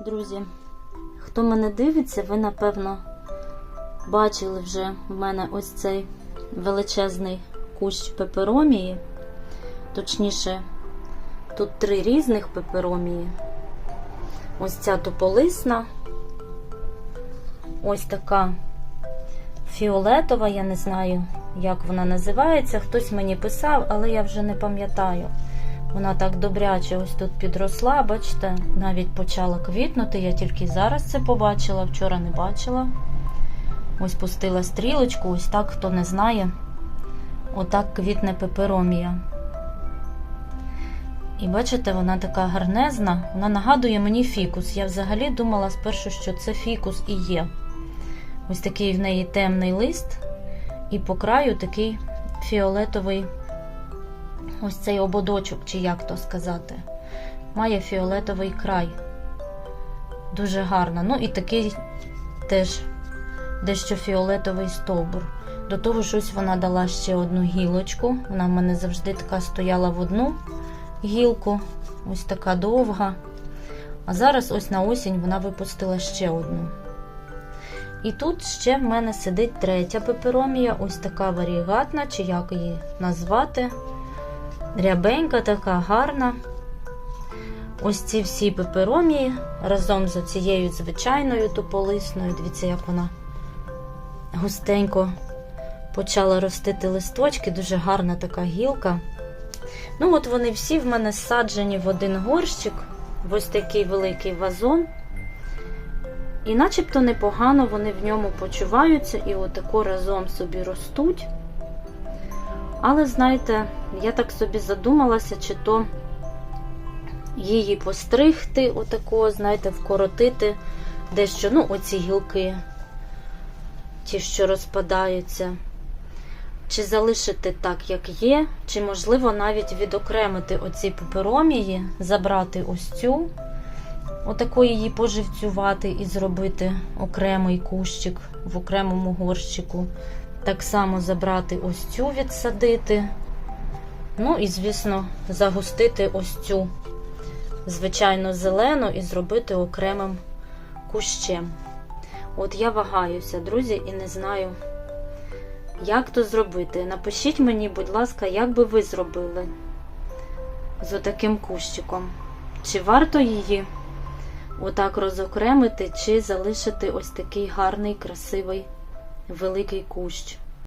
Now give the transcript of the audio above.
Друзі, хто мене дивиться, ви напевно бачили вже в мене ось цей величезний кущ пеперомії. Точніше, тут три різних пеперомії. Ось ця тополисна, ось така фіолетова, я не знаю, як вона називається. Хтось мені писав, але я вже не пам'ятаю. Вона так добряче ось тут підросла, бачите, навіть почала квітнути. Я тільки зараз це побачила, вчора не бачила. Ось пустила стрілочку, ось так, хто не знає, отак квітне пеперомія. І бачите, вона така гарнезна, вона нагадує мені фікус. Я взагалі думала спершу, що це фікус і є. Ось такий в неї темний лист, і по краю такий фіолетовий ось цей ободочок, чи як то сказати. Має фіолетовий край. Дуже гарна. Ну і такий теж дещо фіолетовий стовбур. До того ж, ось вона дала ще одну гілочку. Вона в мене завжди така стояла в одну гілку, ось така довга. А зараз, ось на осінь, вона випустила ще одну. І тут ще в мене сидить третя пеперомія, ось така варігатна, чи як її назвати. Рябенька, така гарна. Ось ці всі пеперомії разом з цією звичайною тополисною. Дивіться, як вона густенько почала ростити листочки, дуже гарна така гілка. Ну, от вони всі в мене саджені в один горщик, в ось такий великий вазон. І начебто непогано вони в ньому почуваються і отако разом собі ростуть. Але, знаєте, я так собі задумалася, чи то її постригти, отако, знаєте, вкоротити дещо, ну, оці гілки, ті, що розпадаються. Чи залишити так, як є, чи, можливо, навіть відокремити оці пеперомії, забрати ось цю, отако її поживцювати і зробити окремий кущик в окремому горщику. Так само забрати ось цю відсадити. Ну і, звісно, загустити ось цю звичайно зелену і зробити окремим кущем. От я вагаюся, друзі, і не знаю, як то зробити. Напишіть мені, будь ласка, як би ви зробили з отаким кущиком. Чи варто її отак розокремити, чи залишити ось такий гарний, красивий великий кущ.